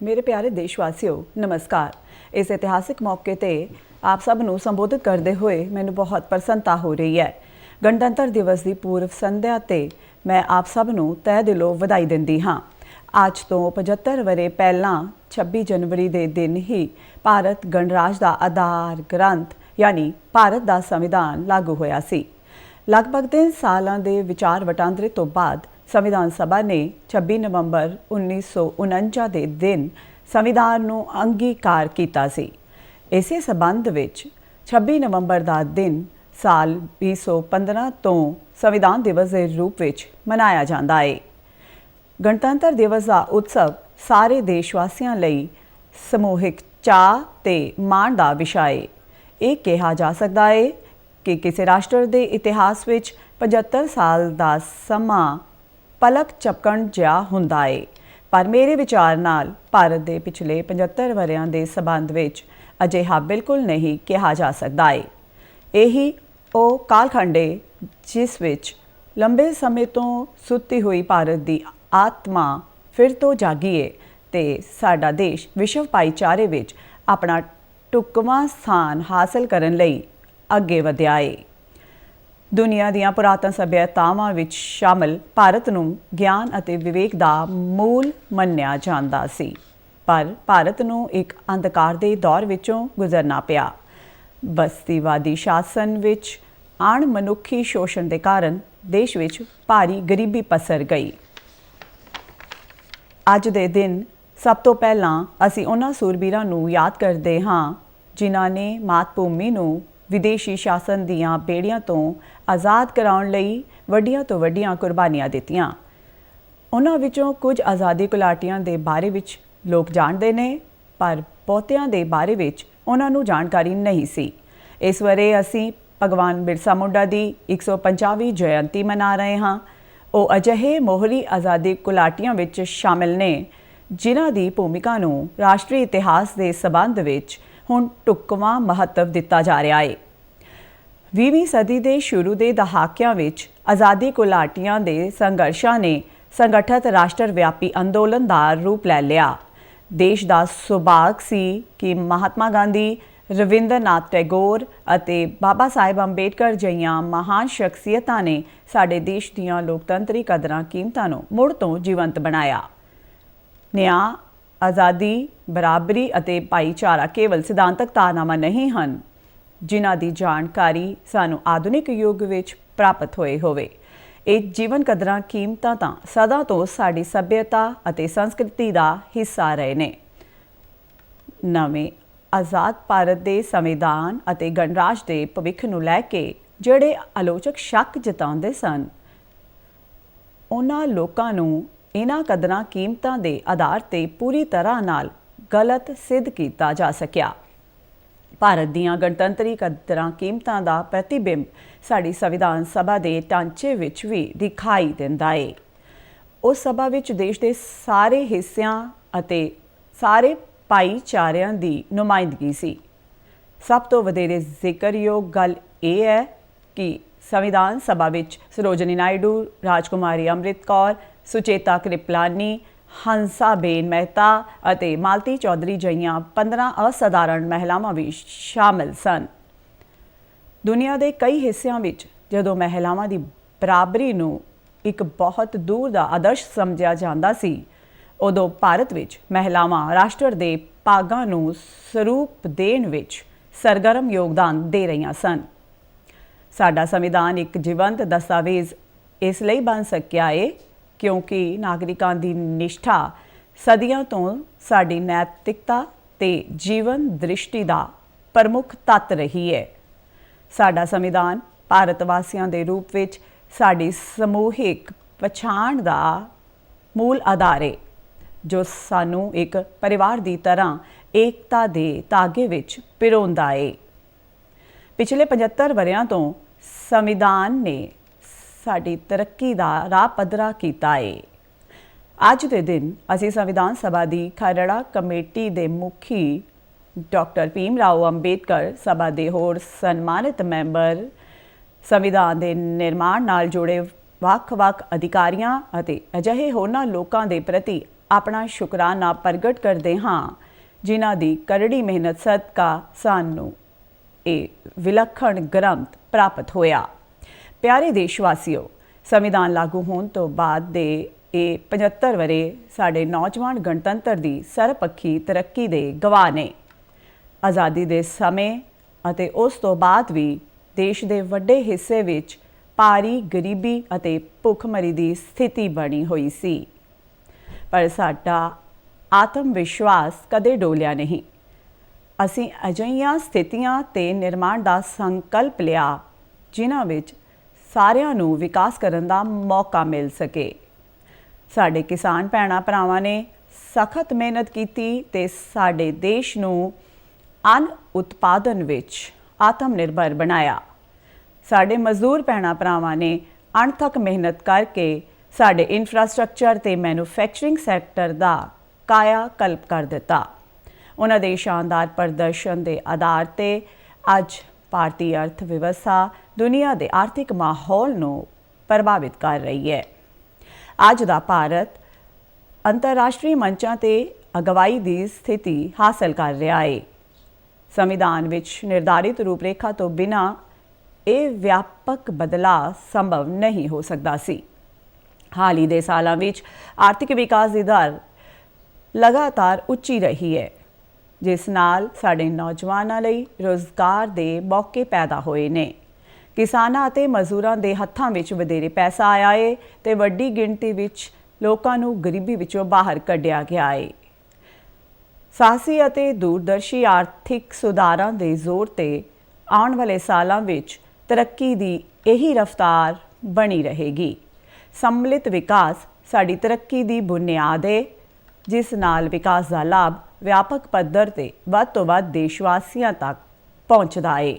ਮੇਰੇ ਪਿਆਰੇ ਦੇਸ਼ਵਾਸੀਓ, ਨਮਸਕਾਰ। ਇਸ ਇਤਿਹਾਸਿਕ ਮੌਕੇ ਤੇ ਆਪ ਸਭ ਨੂੰ ਸੰਬੋਧਿਤ ਕਰਦੇ ਹੋਏ ਮੈਨੂੰ ਬਹੁਤ ਪ੍ਰਸੰਨਤਾ ਹੋ ਰਹੀ ਹੈ। ਗਣਤੰਤਰ ਦਿਵਸ ਦੀ ਪੂਰਵ ਸੰਧਿਆ ਤੇ ਮੈਂ ਆਪ ਸਭ ਨੂੰ ਤਹਿ ਦਿਲੋਂ ਵਧਾਈ ਦਿੰਦੀ ਹਾਂ। ਅੱਜ ਤੋਂ 75 ਵਰੇ ਪਹਿਲਾਂ 26 ਜਨਵਰੀ ਦੇ ਦਿਨ ਹੀ ਭਾਰਤ ਗਣਰਾਜ ਦਾ ਆਧਾਰ ਗ੍ਰੰਥ, ਯਾਨੀ ਭਾਰਤ ਦਾ ਸੰਵਿਧਾਨ ਲਾਗੂ ਹੋਇਆ ਸੀ। ਲਗਭਗ 3 ਸਾਲਾਂ ਦੇ ਵਿਚਾਰ ਵਟਾਂਦਰੇ ਤੋਂ ਬਾਅਦ ਸੰਵਿਧਾਨ ਸਭਾ ਨੇ 26 ਨਵੰਬਰ 1949 ਦੇ ਦਿਨ ਸੰਵਿਧਾਨ ਨੂੰ ਅੰਗੀਕਾਰ ਕੀਤਾ ਸੀ। ਇਸੇ ਸਬੰਧ ਵਿੱਚ 26 ਨਵੰਬਰ ਦਾ ਦਿਨ ਸਾਲ 2015 ਤੋਂ ਸੰਵਿਧਾਨ ਦਿਵਸ ਦੇ ਰੂਪ ਵਿੱਚ ਮਨਾਇਆ ਜਾਂਦਾ ਹੈ ਗਣਤੰਤਰ ਦਿਵਸ ਦਾ ਉਤਸਵ ਸਾਰੇ ਦੇਸ਼ ਵਾਸੀਆਂ ਲਈ ਸਮੂਹਿਕ ਚਾਅ ਤੇ ਮਾਣ ਦਾ ਵਿਸ਼ਾ ਹੈ ਇਹ ਕਿਹਾ ਜਾ ਸਕਦਾ ਹੈ ਕਿ ਕਿਸੇ ਰਾਸ਼ਟਰ ਦੇ ਇਤਿਹਾਸ ਵਿੱਚ 75 ਸਾਲ ਦਾ ਸਮਾਂ ਪਲਕ ਚਪਕਣ ਜਿਹਾ ਹੁੰਦਾ ਏ। ਪਰ ਮੇਰੇ ਵਿਚਾਰ ਨਾਲ ਭਾਰਤ ਦੇ ਪਿਛਲੇ 75 ਵਰਿਆਂ ਦੇ ਸਬੰਧ ਵਿੱਚ ਅਜਿਹਾ ਬਿਲਕੁਲ ਨਹੀਂ ਕਿਹਾ ਜਾ ਸਕਦਾ ਏ। ਇਹੀ ਉਹ ਕਾਲਖੰਡ ਹੈ ਜਿਸ ਵਿੱਚ ਲੰਬੇ ਸਮੇਂ ਤੋਂ ਸੁੱਤੀ ਹੋਈ ਭਾਰਤ ਦੀ ਆਤਮਾ ਫਿਰ ਤੋਂ ਜਾਗੀ ਏ ਤੇ ਸਾਡਾ ਦੇਸ਼ ਵਿਸ਼ਵ ਭਾਈਚਾਰੇ ਵਿੱਚ ਆਪਣਾ ਟੁਕਵਾਂ ਸਥਾਨ ਹਾਸਲ ਕਰਨ ਲਈ ਅੱਗੇ ਵਧਿਆ ਏ। ਦੁਨੀਆ ਦੀਆਂ ਪੁਰਾਤਨ ਸਭਿਅਤਾਵਾਂ ਵਿੱਚ ਸ਼ਾਮਲ ਭਾਰਤ ਨੂੰ ਗਿਆਨ ਅਤੇ ਵਿਵੇਕ ਦਾ ਮੂਲ ਮੰਨਿਆ ਜਾਂਦਾ ਸੀ। ਪਰ ਭਾਰਤ ਨੂੰ ਇੱਕ ਅੰਧਕਾਰ ਦੇ ਦੌਰ ਵਿੱਚੋਂ ਗੁਜ਼ਰਨਾ ਪਿਆ। ਬਸਤੀਵਾਦੀ ਸ਼ਾਸਨ ਵਿੱਚ ਆਣ ਮਨੁੱਖੀ ਸ਼ੋਸ਼ਣ ਦੇ ਕਾਰਨ ਦੇਸ਼ ਵਿੱਚ ਭਾਰੀ ਗਰੀਬੀ ਪਸਰ ਗਈ। ਅੱਜ ਦੇ ਦਿਨ ਸਭ ਤੋਂ ਪਹਿਲਾਂ ਅਸੀਂ ਉਹਨਾਂ ਸੂਰਬੀਰਾਂ ਨੂੰ ਯਾਦ ਕਰਦੇ ਹਾਂ, ਜਿਨ੍ਹਾਂ ਨੇ ਮਾਤ ਭੂਮੀ ਨੂੰ ਵਿਦੇਸ਼ੀ ਸ਼ਾਸਨ ਦੀਆਂ ਬੇੜੀਆਂ ਤੋਂ ਆਜ਼ਾਦ ਕਰਾਉਣ ਲਈ ਵੱਡੀਆਂ ਤੋਂ ਵੱਡੀਆਂ ਕੁਰਬਾਨੀਆਂ ਦਿੱਤੀਆਂ। ਉਹਨਾਂ ਵਿੱਚੋਂ ਕੁਝ ਆਜ਼ਾਦੀ ਕੁਲਾਟੀਆਂ ਦੇ ਬਾਰੇ ਵਿੱਚ ਲੋਕ ਜਾਣਦੇ ਨੇ, ਪਰ ਬਹੁਤਿਆਂ ਦੇ ਬਾਰੇ ਵਿੱਚ ਉਹਨਾਂ ਨੂੰ ਜਾਣਕਾਰੀ ਨਹੀਂ ਸੀ। ਇਸ ਵਰੇ ਅਸੀਂ ਭਗਵਾਨ ਬਿਰਸਾ ਮੁੰਡਾ ਦੀ 150ਵੀਂ ਜਯੰਤੀ ਮਨਾ ਰਹੇ ਹਾਂ। ਉਹ ਅਜਿਹੇ ਮੋਹਰੀ ਆਜ਼ਾਦੀ ਕੁਲਾਟੀਆਂ ਵਿੱਚ ਸ਼ਾਮਿਲ ਨੇ, ਜਿਨ੍ਹਾਂ ਦੀ ਭੂਮਿਕਾ ਨੂੰ ਰਾਸ਼ਟਰੀ ਇਤਿਹਾਸ ਦੇ ਸਬੰਧ ਵਿੱਚ ਹੁਣ ਟੁਕਵਾਂ ਮਹੱਤਵ ਦਿੱਤਾ ਜਾ ਰਿਹਾ ਹੈ 20ਵੀਂ ਸਦੀ ਦੇ ਸ਼ੁਰੂ ਦੇ ਦਹਾਕਿਆਂ ਵਿੱਚ ਆਜ਼ਾਦੀ ਘੁਲਾਟੀਆਂ ਦੇ ਸੰਘਰਸ਼ਾਂ ਨੇ ਸੰਗਠਿਤ ਰਾਸ਼ਟਰ ਵਿਆਪੀ ਅੰਦੋਲਨ ਦਾ ਰੂਪ ਲੈ ਲਿਆ। ਦੇਸ਼ ਦਾ ਸੁਭਾਗ ਸੀ ਕਿ ਮਹਾਤਮਾ ਗਾਂਧੀ, ਰਵਿੰਦਰਨਾਥ ਟੈਗੋਰ ਅਤੇ ਬਾਬਾ ਸਾਹਿਬ ਅੰਬੇਡਕਰ ਜਿਹੀਆਂ ਮਹਾਨ ਸ਼ਖਸੀਅਤਾਂ ਨੇ ਸਾਡੇ ਦੇਸ਼ ਦੀਆਂ ਲੋਕਤੰਤਰੀ ਕਦਰਾਂ ਕੀਮਤਾਂ ਨੂੰ ਮੁੜ ਤੋਂ ਜੀਵੰਤ ਬਣਾਇਆ। ਨਿਆਂ ਆਜ਼ਾਦੀ, ਬਰਾਬਰੀ ਅਤੇ ਭਾਈਚਾਰਾ ਕੇਵਲ ਸਿਧਾਂਤਕ ਧਾਰਨਾਵਾਂ ਨਹੀਂ ਹਨ, ਜਿਨ੍ਹਾਂ ਦੀ ਜਾਣਕਾਰੀ ਸਾਨੂੰ ਆਧੁਨਿਕ ਯੁੱਗ ਵਿੱਚ ਪ੍ਰਾਪਤ ਹੋਏ ਹੋਵੇ। ਇਹ ਜੀਵਨ ਕਦਰਾਂ ਕੀਮਤਾਂ ਤਾਂ ਸਦਾ ਤੋਂ ਸਾਡੀ ਸੱਭਿਅਤਾ ਅਤੇ ਸੰਸਕ੍ਰਿਤੀ ਦਾ ਹਿੱਸਾ ਰਹੇ ਨੇ। ਨਵੇਂ ਆਜ਼ਾਦ ਭਾਰਤ ਦੇ ਸੰਵਿਧਾਨ ਅਤੇ ਗਣਰਾਜ ਦੇ ਭਵਿੱਖ ਨੂੰ ਲੈ ਕੇ ਜਿਹੜੇ ਆਲੋਚਕ ਸ਼ੱਕ ਜਤਾਉਂਦੇ ਸਨ, ਉਹਨਾਂ ਲੋਕਾਂ ਨੂੰ ਇਹਨਾਂ ਕਦਰਾਂ ਕੀਮਤਾਂ ਦੇ ਆਧਾਰ ਤੇ ਪੂਰੀ ਤਰ੍ਹਾਂ ਨਾਲ ਗਲਤ ਸਿੱਧ ਕੀਤਾ ਜਾ ਸਕਿਆ। ਭਾਰਤ ਦੀਆਂ ਗਣਤੰਤਰੀ ਕਦਰਾਂ ਕੀਮਤਾਂ ਦਾ ਪ੍ਰਤੀਬਿੰਬ ਸਾਡੀ ਸੰਵਿਧਾਨ ਸਭਾ ਦੇ ਢਾਂਚੇ ਵਿੱਚ ਵੀ ਦਿਖਾਈ ਦਿੰਦਾ ਹੈ ਉਸ ਸਭਾ ਵਿੱਚ ਦੇਸ਼ ਦੇ ਸਾਰੇ ਹਿੱਸਿਆਂ ਅਤੇ ਸਾਰੇ ਭਾਈਚਾਰਿਆਂ ਦੀ ਨੁਮਾਇੰਦਗੀ ਸੀ। ਸਭ ਤੋਂ ਵਧੇਰੇ ਜ਼ਿਕਰਯੋਗ ਗੱਲ ਇਹ ਹੈ ਕਿ ਸੰਵਿਧਾਨ ਸਭਾ ਵਿੱਚ ਸਰੋਜਨੀ ਨਾਇਡੂ, ਰਾਜਕੁਮਾਰੀ ਅੰਮ੍ਰਿਤ ਕੌਰ ਸੁਚੇਤਾ ਕ੍ਰਿਪਲਾਨੀ, ਹੰਸਾ ਬੇਨ ਮਹਿਤਾ ਅਤੇ ਮਾਲਤੀ ਚੌਧਰੀ ਜਿਹੀਆਂ 15 ਅਸਧਾਰਨ ਮਹਿਲਾਵਾਂ ਵੀ ਸ਼ਾਮਲ ਸਨ। ਦੁਨੀਆ ਦੇ ਕਈ ਹਿੱਸਿਆਂ ਵਿੱਚ ਜਦੋਂ ਮਹਿਲਾਵਾਂ ਦੀ ਬਰਾਬਰੀ ਨੂੰ ਇੱਕ ਬਹੁਤ ਦੂਰ ਦਾ ਆਦਰਸ਼ ਸਮਝਿਆ ਜਾਂਦਾ ਸੀ, ਉਦੋਂ ਭਾਰਤ ਵਿੱਚ ਮਹਿਲਾਵਾਂ ਰਾਸ਼ਟਰ ਦੇ ਭਾਗਾਂ ਨੂੰ ਸਰੂਪ ਦੇਣ ਵਿੱਚ ਸਰਗਰਮ ਯੋਗਦਾਨ ਦੇ ਰਹੀਆਂ ਸਨ। ਸਾਡਾ ਸੰਵਿਧਾਨ ਇੱਕ ਜੀਵੰਤ ਦਸਤਾਵੇਜ਼ ਇਸ ਲਈ ਬਣ ਸਕਿਆ ਏ ਕਿਉਂਕਿ ਨਾਗਰਿਕਾਂ ਦੀ ਨਿਸ਼ਠਾ ਸਦੀਆਂ ਤੋਂ ਸਾਡੀ ਨੈਤਿਕਤਾ ਤੇ ਜੀਵਨ ਦ੍ਰਿਸ਼ਟੀ ਦਾ ਪ੍ਰਮੁੱਖ ਤੱਤ ਰਹੀ ਹੈ। ਸਾਡਾ ਸੰਵਿਧਾਨ ਭਾਰਤ ਵਾਸੀਆਂ ਦੇ ਰੂਪ ਵਿੱਚ ਸਾਡੀ ਸਮੂਹਿਕ ਪਛਾਣ ਦਾ ਮੂਲ ਆਧਾਰ ਹੈ, ਜੋ ਸਾਨੂੰ ਇੱਕ ਪਰਿਵਾਰ ਦੀ ਤਰ੍ਹਾਂ ਏਕਤਾ ਦੇ ਧਾਗੇ ਵਿੱਚ ਪਿਰੋਂਦਾ ਹੈ। ਪਿਛਲੇ 75 ਵਰਿਆਂ ਤੋਂ ਸੰਵਿਧਾਨ ਨੇ ਸਾਡੀ ਤਰੱਕੀ ਦਾ ਰਾਹ ਪੱਧਰਾ ਕੀਤਾ ਏ। ਅੱਜ ਦੇ ਦਿਨ ਅਸੀਂ ਸੰਵਿਧਾਨ ਸਭਾ ਦੀ ਖਰੜਾ ਕਮੇਟੀ ਦੇ ਮੁਖੀ ਡਾਕਟਰ ਭੀਮ ਰਾਓ ਅੰਬੇਦਕਰ ਸਭਾ ਦੇ ਹੋਰ ਸਨਮਾਨਿਤ ਮੈਂਬਰ, ਸੰਵਿਧਾਨ ਦੇ ਨਿਰਮਾਣ ਨਾਲ ਜੁੜੇ ਵੱਖ-ਵੱਖ ਅਧਿਕਾਰੀਆਂ ਅਤੇ ਅਜਿਹੇ ਹੋਰਨਾਂ ਲੋਕਾਂ ਦੇ ਪ੍ਰਤੀ ਆਪਣਾ ਸ਼ੁਕਰਾਨਾ ਪ੍ਰਗਟ ਕਰਦੇ ਹਾਂ, ਜਿਨ੍ਹਾਂ ਦੀ ਕਰੜੀ ਮਿਹਨਤ ਸਦਕਾ ਸਾਨੂੰ ਇਹ ਵਿਲੱਖਣ ਗ੍ਰੰਥ ਪ੍ਰਾਪਤ ਹੋਇਆ। ਪਿਆਰੇ ਦੇਸ਼ ਵਾਸੀਓ ਸੰਵਿਧਾਨ ਲਾਗੂ ਹੋਣ ਤੋਂ ਬਾਅਦ ਦੇ ਇਹ 75 ਵਰੇ ਸਾਡੇ ਨੌਜਵਾਨ ਗਣਤੰਤਰ ਦੀ ਸਰਪੱਖੀ ਤਰੱਕੀ ਦੇ ਗਵਾਹ ਨੇ। ਆਜ਼ਾਦੀ ਦੇ ਸਮੇਂ ਅਤੇ ਉਸ ਤੋਂ ਬਾਅਦ ਵੀ ਦੇਸ਼ ਦੇ ਵੱਡੇ ਹਿੱਸੇ ਵਿੱਚ ਭਾਰੀ ਗਰੀਬੀ ਅਤੇ ਭੁੱਖਮਰੀ ਦੀ ਸਥਿਤੀ ਬਣੀ ਹੋਈ ਸੀ। ਪਰ ਸਾਡਾ ਆਤਮ ਵਿਸ਼ਵਾਸ ਕਦੇ ਡੋਲਿਆ ਨਹੀਂ। ਅਸੀਂ ਅਜਿਹੀਆਂ ਸਥਿਤੀਆਂ ਤੇ ਨਿਰਮਾਣ ਦਾ ਸੰਕਲਪ ਲਿਆ, ਜਿਨ੍ਹਾਂ ਵਿੱਚ ਸਾਰਿਆਂ ਨੂੰ ਵਿਕਾਸ ਕਰਨ ਦਾ ਮੌਕਾ ਮਿਲ ਸਕੇ। ਸਾਡੇ ਕਿਸਾਨ ਭੈਣਾਂ ਭਰਾਵਾਂ ਨੇ ਸਖਤ ਮਿਹਨਤ ਕੀਤੀ ਤੇ ਸਾਡੇ ਦੇਸ਼ ਨੂੰ ਅਨ ਉਤਪਾਦਨ ਵਿੱਚ ਆਤਮ ਨਿਰਭਰ ਬਣਾਇਆ। ਸਾਡੇ ਮਜ਼ਦੂਰ ਭੈਣਾਂ ਭਰਾਵਾਂ ਨੇ ਅਣਥੱਕ ਮਿਹਨਤ ਕਰਕੇ ਸਾਡੇ ਇਨਫਰਾਸਟ੍ਰਕਚਰ ਤੇ ਮੈਨੂਫੈਕਚਰਿੰਗ ਸੈਕਟਰ ਦਾ ਕਾਇਆ ਕਲਪ ਕਰ ਦਿੱਤਾ। ਉਹਨਾਂ ਦੇ ਸ਼ਾਨਦਾਰ ਪ੍ਰਦਰਸ਼ਨ ਦੇ ਆਧਾਰ ਤੇ ਅੱਜ ਭਾਰਤੀ ਅਰਥ ਵਿਵਸਥਾ ਦੁਨੀਆ ਦੇ ਆਰਥਿਕ ਮਾਹੌਲ ਨੂੰ ਪ੍ਰਭਾਵਿਤ ਕਰ ਰਹੀ ਹੈ। ਅੱਜ ਦਾ ਭਾਰਤ ਅੰਤਰਰਾਸ਼ਟਰੀ ਮੰਚਾਂ ਤੇ ਅਗਵਾਈ ਦੀ ਸਥਿਤੀ ਹਾਸਲ ਕਰ ਰਿਹਾ ਹੈ। ਸੰਵਿਧਾਨ ਵਿੱਚ ਨਿਰਧਾਰਿਤ ਰੂਪਰੇਖਾ ਤੋਂ ਬਿਨਾ ਇਹ ਵਿਆਪਕ ਬਦਲਾਅ ਸੰਭਵ ਨਹੀਂ ਹੋ ਸਕਦਾ ਸੀ। ਹਾਲ ਹੀ ਦੇ ਸਾਲਾਂ ਵਿੱਚ ਆਰਥਿਕ ਵਿਕਾਸ ਦੀ ਦਰ ਲਗਾਤਾਰ ਉੱਚੀ ਰਹੀ ਹੈ, ਜਿਸ ਨਾਲ ਸਾਡੇ ਨੌਜਵਾਨਾਂ ਲਈ ਰੋਜ਼ਗਾਰ ਦੇ ਮੌਕੇ ਪੈਦਾ ਹੋਏ ਨੇ। ਕਿਸਾਨਾਂ ਅਤੇ ਮਜ਼ਦੂਰਾਂ ਦੇ ਹੱਥਾਂ ਵਿੱਚ ਵਧੇਰੇ ਪੈਸਾ ਆਇਆ ਏ ਤੇ ਵੱਡੀ ਗਿਣਤੀ ਵਿੱਚ ਲੋਕਾਂ ਨੂੰ ਗਰੀਬੀ ਵਿੱਚੋਂ ਬਾਹਰ ਕੱਢਿਆ ਗਿਆ ਏ। ਸਾਹਸੀ ਅਤੇ ਦੂਰਦਰਸ਼ੀ ਆਰਥਿਕ ਸੁਧਾਰਾਂ ਦੇ ਜ਼ੋਰ ਤੇ ਆਉਣ ਵਾਲੇ ਸਾਲਾਂ ਵਿੱਚ ਤਰੱਕੀ ਦੀ ਇਹੀ ਰਫ਼ਤਾਰ ਬਣੀ ਰਹੇਗੀ। ਸੰਮਿਲਿਤ ਵਿਕਾਸ ਸਾਡੀ ਤਰੱਕੀ ਦੀ ਬੁਨਿਆਦ ਹੈ ਜਿਸ ਨਾਲ ਵਿਕਾਸ ਦਾ ਲਾਭ ਵਿਆਪਕ ਪੱਧਰ ਤੇ ਵੱਧ ਤੋਂ ਵੱਧ ਦੇਸ਼ ਵਾਸੀਆਂ ਤੱਕ ਪਹੁੰਚਦਾ ਹੈ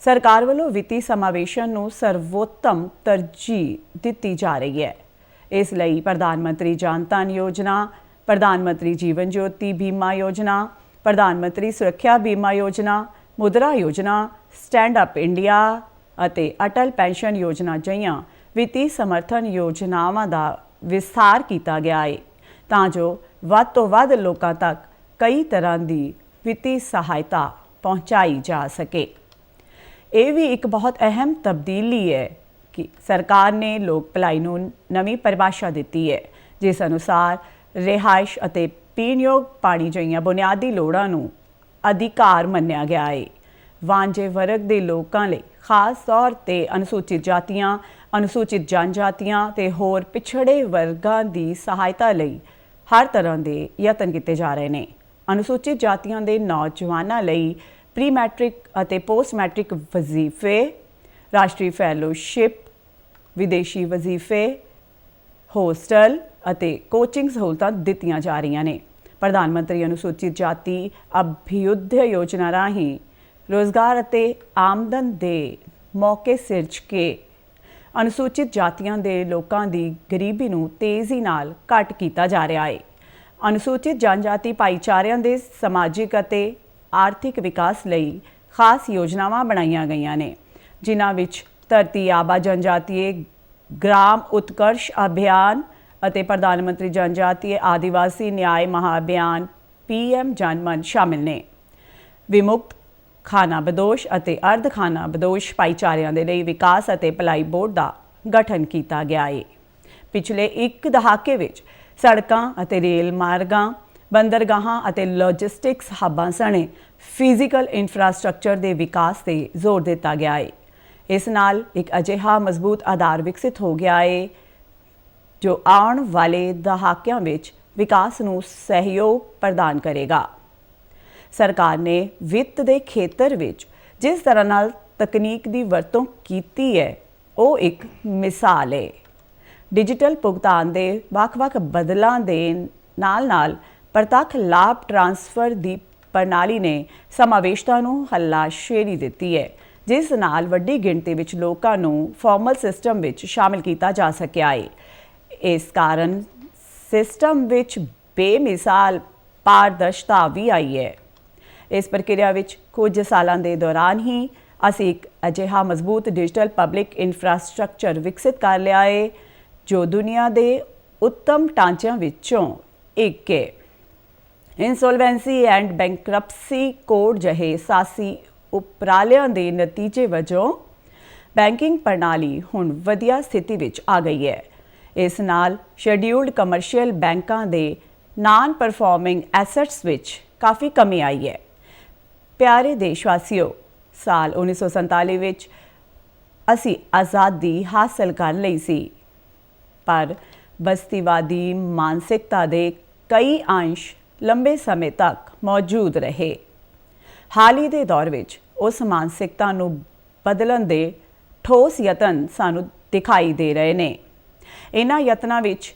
ਸਰਕਾਰ ਵੱਲੋਂ ਵਿੱਤੀ ਸਮਾਵੇਸ਼ਨ ਨੂੰ ਸਰਵੋਤਮ ਤਰਜੀਹ ਦਿੱਤੀ ਜਾ ਰਹੀ ਹੈ। ਇਸ ਲਈ ਪ੍ਰਧਾਨ ਮੰਤਰੀ ਜਨ ਧਨ ਯੋਜਨਾ, ਪ੍ਰਧਾਨ ਮੰਤਰੀ ਜੀਵਨ ਜੋਤੀ ਬੀਮਾ ਯੋਜਨਾ, ਪ੍ਰਧਾਨ ਮੰਤਰੀ ਸੁਰੱਖਿਆ ਬੀਮਾ ਯੋਜਨਾ, ਮੁਦਰਾ ਯੋਜਨਾ, ਸਟੈਂਡ ਅਪ ਇੰਡੀਆ ਅਤੇ ਅਟਲ ਪੈਨਸ਼ਨ ਯੋਜਨਾ ਜਿਹੀਆਂ ਵਿੱਤੀ ਸਮਰਥਨ ਯੋਜਨਾਵਾਂ ਦਾ ਵਿਸਥਾਰ ਕੀਤਾ ਗਿਆ ਹੈ ਤਾਂ ਜੋ ਵੱਧ ਤੋਂ ਵੱਧ ਲੋਕਾਂ ਤੱਕ ਕਈ ਤਰ੍ਹਾਂ ਦੀ ਵਿੱਤੀ ਸਹਾਇਤਾ ਪਹੁੰਚਾਈ ਜਾ ਸਕੇ। ਇਹ ਵੀ ਇੱਕ ਬਹੁਤ ਅਹਿਮ ਤਬਦੀਲੀ ਹੈ ਕਿ ਸਰਕਾਰ ਨੇ ਲੋਕ ਭਲਾਈ ਨੂੰ ਨਵੀਂ ਪਰਿਭਾਸ਼ਾ ਦਿੱਤੀ ਹੈ, ਜਿਸ ਅਨੁਸਾਰ ਰਿਹਾਇਸ਼ ਅਤੇ ਪੀਣਯੋਗ ਪਾਣੀ ਜਿਹੀਆਂ ਬੁਨਿਆਦੀ ਲੋੜਾਂ ਨੂੰ ਅਧਿਕਾਰ ਮੰਨਿਆ ਗਿਆ ਹੈ। ਵਾਂਝੇ ਵਰਗ ਦੇ ਲੋਕਾਂ ਲਈ ਖਾਸ ਤੌਰ ਤੇ ਅਨੁਸੂਚਿਤ ਜਾਤੀਆਂ, ਅਨੁਸੂਚਿਤ ਜਨਜਾਤੀਆਂ ਤੇ ਹੋਰ ਪਿਛੜੇ ਵਰਗਾਂ ਦੀ ਸਹਾਇਤਾ ਲਈ ਹਰ ਤਰ੍ਹਾਂ ਦੇ ਯਤਨ ਕੀਤੇ ਜਾ ਰਹੇ ਨੇ। ਅਨੁਸੂਚਿਤ ਜਾਤੀਆਂ ਦੇ ਨੌਜਵਾਨਾਂ ਲਈ ਪ੍ਰੀ ਮੈਟ੍ਰਿਕ ਅਤੇ ਪੋਸਟ ਮੈਟ੍ਰਿਕ ਵਜ਼ੀਫੇ, ਰਾਸ਼ਟਰੀ ਫੈਲੋਸ਼ਿਪ ਵਿਦੇਸ਼ੀ ਵਜ਼ੀਫੇ ਹੋਸਟਲ ਅਤੇ ਕੋਚਿੰਗ ਸਹੂਲਤਾਂ ਦਿੱਤੀਆਂ ਜਾ ਰਹੀਆਂ ਨੇ। ਪ੍ਰਧਾਨ ਮੰਤਰੀ ਅਨੁਸੂਚਿਤ ਜਾਤੀ ਅਭਿਯੁੱਧ ਯੋਜਨਾ ਰਾਹੀਂ ਰੋਜ਼ਗਾਰ ਅਤੇ ਆਮਦਨ ਦੇ ਮੌਕੇ ਸਿਰਜ ਕੇ ਅਨੁਸੂਚਿਤ ਜਾਤੀਆਂ ਦੇ ਲੋਕਾਂ ਦੀ ਗਰੀਬੀ ਨੂੰ ਤੇਜ਼ੀ ਨਾਲ ਘਟ ਕੀਤਾ ਜਾ ਰਿਹਾ ਹੈ ਅਨੁਸੂਚਿਤ ਜਨਜਾਤੀ ਭਾਈਚਾਰਿਆਂ ਦੇ ਸਮਾਜਿਕ ਅਤੇ ਆਰਥਿਕ ਵਿਕਾਸ ਲਈ ਖਾਸ ਯੋਜਨਾਵਾਂ ਬਣਾਈਆਂ ਗਈਆਂ ਨੇ, ਜਿਨ੍ਹਾਂ ਵਿੱਚ ਧਰਤੀ ਆਬਾ ਜਨਜਾਤੀਏ, ਗ੍ਰਾਮ ਉਤਕਰਸ਼ ਅਭਿਆਨ ਅਤੇ ਪ੍ਰਧਾਨ ਮੰਤਰੀ ਜਨਜਾਤੀਏ ਆਦੀਵਾਸੀ ਨਿਆਏ ਮਹਾਅਭਿਆਨ ਪੀਐਮ ਜਨਮਨ ਸ਼ਾਮਿਲ ਨੇ। ਵਿਮੁਕਤ ਖਾਨਾ ਬਦੋਸ਼ ਅਤੇ ਅਰਧ ਖਾਨਾ ਬਦੋਸ਼ ਭਾਈਚਾਰਿਆਂ ਦੇ ਲਈ ਵਿਕਾਸ ਅਤੇ ਭਲਾਈ ਬੋਰਡ ਦਾ ਗਠਨ ਕੀਤਾ ਗਿਆ ਹੈ ਪਿਛਲੇ ਇੱਕ ਦਹਾਕੇ ਵਿੱਚ ਸੜਕਾਂ ਅਤੇ ਰੇਲ ਮਾਰਗਾਂ ਬੰਦਰਗਾਹਾਂ ਅਤੇ ਲੌਜਿਸਟਿਕਸ ਹੱਬਾਂ ਸਣੇ ਫਿਜ਼ੀਕਲ ਇਨਫਰਾਸਟ੍ਰਕਚਰ ਦੇ ਵਿਕਾਸ ਤੇ ਜ਼ੋਰ ਦਿੱਤਾ ਗਿਆ ਹੈ ਇਸ ਨਾਲ ਇੱਕ ਅਜਿਹਾ ਮਜ਼ਬੂਤ ਆਧਾਰ ਵਿਕਸਿਤ ਹੋ ਗਿਆ ਹੈ ਜੋ ਆਉਣ ਵਾਲੇ ਦਹਾਕਿਆਂ ਵਿੱਚ ਵਿਕਾਸ ਨੂੰ ਸਹਿਯੋਗ ਪ੍ਰਦਾਨ ਕਰੇਗਾ। ਸਰਕਾਰ ਨੇ ਵਿੱਤ ਦੇ ਖੇਤਰ ਵਿੱਚ ਜਿਸ ਤਰ੍ਹਾਂ ਨਾਲ ਤਕਨੀਕ ਦੀ ਵਰਤੋਂ ਕੀਤੀ ਹੈ, ਉਹ ਇੱਕ ਮਿਸਾਲ ਹੈ ਡਿਜੀਟਲ ਭੁਗਤਾਨ ਦੇ ਵੱਖ-ਵੱਖ ਬਦਲਾਂ ਦੇ ਨਾਲ-ਨਾਲ ਪ੍ਰਤੱਖ ਲਾਭ ਟ੍ਰਾਂਸਫਰ ਦੀ ਪ੍ਰਣਾਲੀ ਨੇ ਸਮਾਵੇਸ਼ਤਾ ਨੂੰ ਹੱਲਾਸ਼ੇਰੀ ਦਿੱਤੀ ਹੈ, ਜਿਸ ਨਾਲ ਵੱਡੀ ਗਿਣਤੀ ਵਿੱਚ ਲੋਕਾਂ ਨੂੰ ਫਾਰਮਲ ਸਿਸਟਮ ਵਿੱਚ ਸ਼ਾਮਿਲ ਕੀਤਾ ਜਾ ਸਕਿਆ ਹੈ। ਇਸ ਕਾਰਨ ਸਿਸਟਮ ਵਿੱਚ ਬੇਮਿਸਾਲ ਪਾਰਦਰਸ਼ਤਾ ਵੀ ਆਈ ਹੈ। ਇਸ ਪ੍ਰਕਿਰਿਆ ਵਿੱਚ ਕੁਝ ਸਾਲਾਂ ਦੇ ਦੌਰਾਨ ਹੀ ਅਸੀਂ ਇੱਕ ਅਜਿਹਾ ਮਜ਼ਬੂਤ ਡਿਜੀਟਲ ਪਬਲਿਕ ਇਨਫਰਾਸਟ੍ਰਕਚਰ ਵਿਕਸਿਤ ਕਰ ਲਿਆ ਹੈ, ਜੋ ਦੁਨੀਆ ਦੇ ਉੱਤਮ ਢਾਂਚਿਆਂ ਵਿੱਚੋਂ ਇੱਕ ਹੈ। ਇਨਸੋਲਵੈਂਸੀ ਐਂਡ ਬੈਂਕਰਪਸੀ ਕੋਡ ਜਿਹੇ ਸਾਸੀ ਉਪਰਾਲਿਆਂ ਦੇ ਨਤੀਜੇ ਵਜੋਂ ਬੈਂਕਿੰਗ ਪ੍ਰਣਾਲੀ ਹੁਣ ਵਧੀਆ ਸਥਿਤੀ ਵਿੱਚ ਆ ਗਈ ਹੈ। ਇਸ ਨਾਲ ਸ਼ੈਡਿਊਲਡ ਕਮਰਸ਼ੀਅਲ ਬੈਂਕਾਂ ਦੇ ਨਾਨ ਪਰਫਾਰਮਿੰਗ ਐਸੈਟਸ ਵਿੱਚ ਕਾਫੀ ਕਮੀ ਆਈ ਹੈ। ਪਿਆਰੇ ਦੇਸ਼ਵਾਸੀਓ, ਸਾਲ 1947 ਵਿੱਚ ਅਸੀਂ ਆਜ਼ਾਦੀ ਹਾਸਲ ਕਰ ਲਈ ਸੀ, ਪਰ ਬਸਤੀਵਾਦੀ ਮਾਨਸਿਕਤਾ ਦੇ ਕਈ ਅੰਸ਼ ਲੰਬੇ ਸਮੇਂ ਤੱਕ ਮੌਜੂਦ ਰਹੇ। ਹਾਲ ਹੀ ਦੇ ਦੌਰ ਵਿੱਚ ਉਸ ਮਾਨਸਿਕਤਾ ਨੂੰ ਬਦਲਣ ਦੇ ਠੋਸ ਯਤਨ ਸਾਨੂੰ ਦਿਖਾਈ ਦੇ ਰਹੇ ਨੇ। ਇਹਨਾਂ ਯਤਨਾਂ ਵਿੱਚ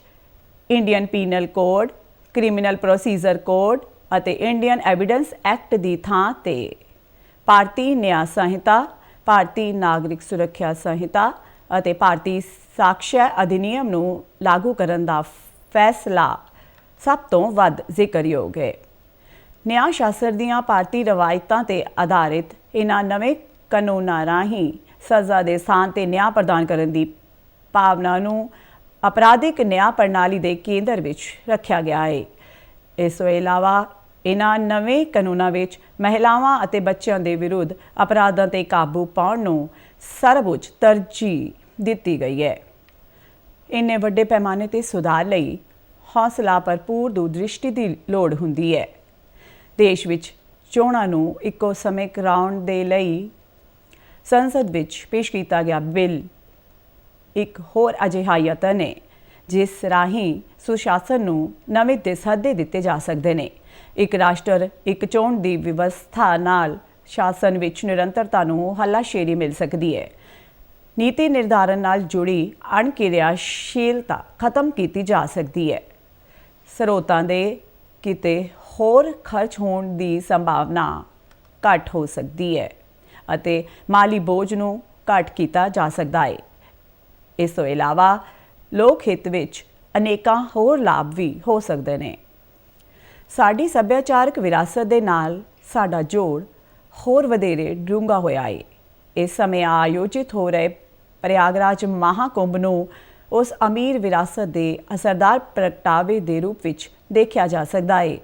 Indian penal code, criminal procedure code ਅਤੇ ਇੰਡੀਅਨ ਐਵੀਡੈਂਸ ਐਕਟ ਦੀ ਥਾਂ ਤੇ ਭਾਰਤੀ ਨਿਆਂ ਸੰਹਿਤਾ, ਭਾਰਤੀ ਨਾਗਰਿਕ ਸੁਰੱਖਿਆ ਸੰਹਿਤਾ ਅਤੇ ਭਾਰਤੀ ਸਾਕਸ਼ਾ ਅਧਿਨਿਯਮ ਨੂੰ ਲਾਗੂ ਕਰਨ ਦਾ ਫੈਸਲਾ ਸਭ ਤੋਂ ਵੱਧ ਜ਼ਿਕਰਯੋਗ ਹੈ। ਨਿਆਂ ਸ਼ਾਸਤਰ ਦੀਆਂ ਭਾਰਤੀ ਰਵਾਇਤਾਂ ਤੇ ਆਧਾਰਿਤ ਇਹਨਾਂ ਨਵੇਂ ਕਾਨੂੰਨਾਂ ਰਾਹੀਂ ਸਜ਼ਾ ਦੇ ਸਥਾਨ ਤੇ ਨਿਆਂ ਪ੍ਰਦਾਨ ਕਰਨ ਦੀ ਭਾਵਨਾ ਨੂੰ ਅਪਰਾਧਿਕ ਨਿਆਂ ਪ੍ਰਣਾਲੀ ਦੇ ਕੇਂਦਰ ਵਿੱਚ ਰੱਖਿਆ ਗਿਆ ਹੈ। ਇਸ ਤੋਂ ਇਲਾਵਾ ਇਹਨਾਂ ਨਵੇਂ ਕਾਨੂੰਨਾਂ ਵਿੱਚ ਮਹਿਲਾਵਾਂ ਅਤੇ ਬੱਚਿਆਂ ਦੇ ਵਿਰੁੱਧ ਅਪਰਾਧਾਂ ਤੇ ਕਾਬੂ ਪਾਉਣ ਨੂੰ ਸਰਵਉੱਚ ਤਰਜੀਹ ਦਿੱਤੀ ਗਈ ਹੈ। ਇੰਨੇ ਵੱਡੇ ਪੈਮਾਨੇ ਤੇ ਸੁਧਾਰ ਲਈ ਹੌਸਲਾ ਭਰਪੂਰ ਦੂਰਦ੍ਰਿਸ਼ਟੀ ਦੀ ਲੋੜ ਹੁੰਦੀ ਹੈ। ਦੇਸ਼ ਵਿੱਚ ਚੋਣਾਂ ਨੂੰ ਇੱਕੋ ਸਮੇਂ ਕਰਾਉਣ ਦੇ ਲਈ ਸੰਸਦ ਵਿੱਚ ਪੇਸ਼ ਕੀਤਾ ਗਿਆ ਬਿੱਲ। ਇੱਕ ਹੋਰ ਅਜਿਹਾ ਯਤਨ ਹੈ, ਜਿਸ ਰਾਹੀਂ ਸੁਸ਼ਾਸਨ ਨੂੰ ਨਵੇਂ ਦਿਸਹਦੇ ਦਿੱਤੇ ਜਾ ਸਕਦੇ ਨੇ। ਇੱਕ ਰਾਸ਼ਟਰ ਇੱਕ ਚੋਣ ਦੀ ਵਿਵਸਥਾ ਨਾਲ ਸ਼ਾਸਨ ਵਿੱਚ ਨਿਰੰਤਰਤਾ ਨੂੰ ਹੱਲਾਸ਼ੇਰੀ ਮਿਲ ਸਕਦੀ ਹੈ। ਨੀਤੀ ਨਿਰਧਾਰਨ ਨਾਲ ਜੁੜੀ ਅਣਕਿਰਿਆਸ਼ੀਲਤਾ ਖਤਮ ਕੀਤੀ ਜਾ ਸਕਦੀ ਹੈ। ਸਰੋਤਾਂ ਦੇ ਕਿਤੇ ਹੋਰ ਖਰਚ ਹੋਣ ਦੀ ਸੰਭਾਵਨਾ ਘੱਟ ਹੋ ਸਕਦੀ ਹੈ ਅਤੇ ਮਾਲੀ ਬੋਝ ਨੂੰ ਘੱਟ ਕੀਤਾ ਜਾ ਸਕਦਾ ਹੈ। ਇਸ ਤੋਂ ਇਲਾਵਾ ਲੋਕ ਹਿੱਤ ਵਿੱਚ ਅਨੇਕਾਂ ਹੋਰ ਲਾਭ ਵੀ ਹੋ ਸਕਦੇ ਨੇ। ਸਾਡੀ ਸੱਭਿਆਚਾਰਕ ਵਿਰਾਸਤ ਦੇ ਨਾਲ ਸਾਡਾ ਜੋੜ ਹੋਰ ਵਧੇਰੇ ਡੂੰਘਾ ਹੋਇਆ ਹੈ। ਇਸ ਸਮੇਂ ਆਯੋਜਿਤ ਹੋ ਰਹੇ ਪ੍ਰਯਾਗਰਾਜ ਮਹਾਕੁੰਭ ਨੂੰ ਉਸ ਅਮੀਰ ਵਿਰਾਸਤ ਦੇ ਅਸਰਦਾਰ ਪ੍ਰਗਟਾਵੇ ਦੇ ਰੂਪ ਵਿੱਚ ਦੇਖਿਆ ਜਾ ਸਕਦਾ ਹੈ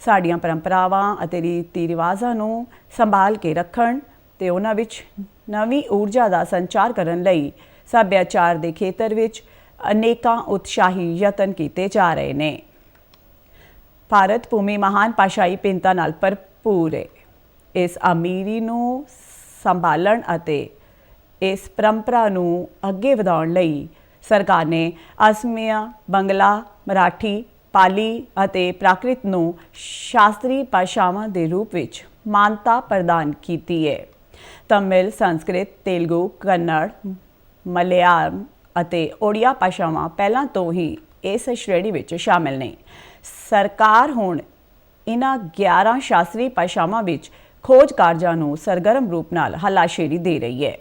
ਸਾਡੀਆਂ ਪਰੰਪਰਾਵਾਂ ਅਤੇ ਰੀਤੀ ਰਿਵਾਜ਼ਾਂ ਨੂੰ ਸੰਭਾਲ ਕੇ ਰੱਖਣ ਤੇ ਉਹਨਾਂ ਵਿੱਚ ਨਵੀਂ ਊਰਜਾ ਦਾ ਸੰਚਾਰ ਕਰਨ ਲਈ ਸੱਭਿਆਚਾਰ ਦੇ ਖੇਤਰ ਵਿੱਚ ਅਨੇਕਾਂ ਉਤਸ਼ਾਹੀ ਯਤਨ ਕੀਤੇ ਜਾ ਰਹੇ ਨੇ। ਭਾਰਤ ਭੂਮੀ ਮਹਾਨ ਪਾਸ਼ਾਈ ਪਿੰਤਾ ਨਾਲ ਭਰਪੂਰ ਹੈ ਇਸ ਅਮੀਰੀ ਨੂੰ ਸੰਭਾਲਣ ਅਤੇ ਇਸ ਪਰੰਪਰਾ ਨੂੰ ਅੱਗੇ ਵਧਾਉਣ ਲਈ ਸਰਕਾਰ ਨੇ ਅਸਮੀਆ ਬੰਗਲਾ, ਮਰਾਠੀ, ਪਾਲੀ ਅਤੇ ਪ੍ਰਾਕ੍ਰਿਤ ਨੂੰ ਸ਼ਾਸਤਰੀ ਭਾਸ਼ਾਵਾਂ ਦੇ ਰੂਪ ਵਿੱਚ ਮਾਨਤਾ ਪ੍ਰਦਾਨ ਕੀਤੀ ਹੈ। ਤਮਿਲ, ਸੰਸਕ੍ਰਿਤ, ਤੇਲਗੂ, ਕੰਨੜ, ਮਲਿਆਲਮ ਅਤੇ ਓਡੀਆ ਭਾਸ਼ਾਵਾਂ ਪਹਿਲਾਂ ਤੋਂ ਹੀ ਇਸ ਸ਼੍ਰੇਣੀ ਵਿੱਚ ਸ਼ਾਮਿਲ ਨੇ। ਸਰਕਾਰ ਹੁਣ ਇਹਨਾਂ 11 ਸ਼ਾਸਤਰੀ ਭਾਸ਼ਾਵਾਂ ਵਿੱਚ ਖੋਜ ਕਾਰਜਾਂ ਨੂੰ ਸਰਗਰਮ ਰੂਪ ਨਾਲ ਹੱਲਾਸ਼ੇਰੀ ਦੇ ਰਹੀ ਹੈ।